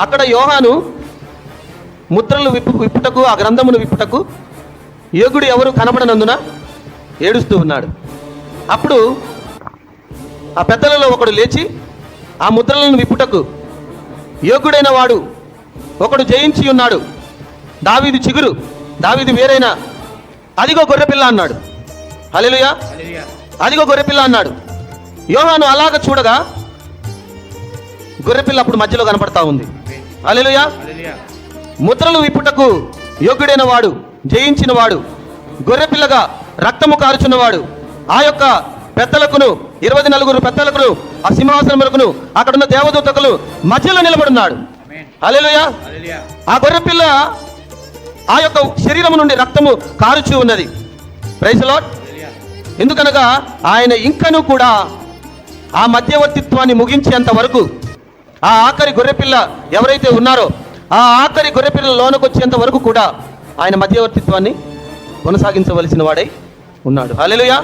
అక్కడ యోహాను ముద్రలు విప్పు విప్పుటకు ఆ గ్రంథమును విప్పుటకు యోగుడు ఎవరు కనబడనందున ఏడుస్తూ ఉన్నాడు. అప్పుడు ఆ పెద్దలలో ఒకడు లేచి ఆ ముద్రలను విప్పుటకు యోగుడైన వాడు ఒకడు జయించి ఉన్నాడు. దావీది చిగురు దావీది వేరైన అదిగో గొర్రెపిల్ల అన్నాడు. హల్లెలూయా. అదిగో గొర్రెపిల్ల అన్నాడు. యోహాను అలాగ చూడగా గొర్రెపిల్ల అప్పుడు మధ్యలో కనపడతా ఉంది. హల్లెలూయా. ముద్రలు విప్పుటకు యోగ్యుడైన వాడు జయించిన వాడు గొర్రెపిల్లగా రక్తము కారుచున్నవాడు ఆ యొక్క పెద్దలకును ఇరవై నలుగురు పెద్దలకును ఆ సింహాసనములకును అక్కడున్న దేవదూతకులు మధ్యలో నిలబడున్నాడు. హల్లెలూయా. ఆ గొర్రెపిల్ల ఆ యొక్క శరీరము నుండి రక్తము కారుచూ ఉన్నది. ప్రైజ్ లార్డ్ ఎందుకనగా ఆయన ఇంకను కూడా ఆ మధ్యవర్తిత్వాన్ని ముగించేంత వరకు ఆ ఆఖరి గొర్రెపిల్ల ఎవరైతే ఉన్నారో ఆ ఆఖరి గొర్రెపిల్ల లోనకు వచ్చేంత వరకు కూడా ఆయన మధ్యవర్తిత్వాన్ని కొనసాగించవలసిన వాడై ఉన్నాడు. హల్లెలూయా.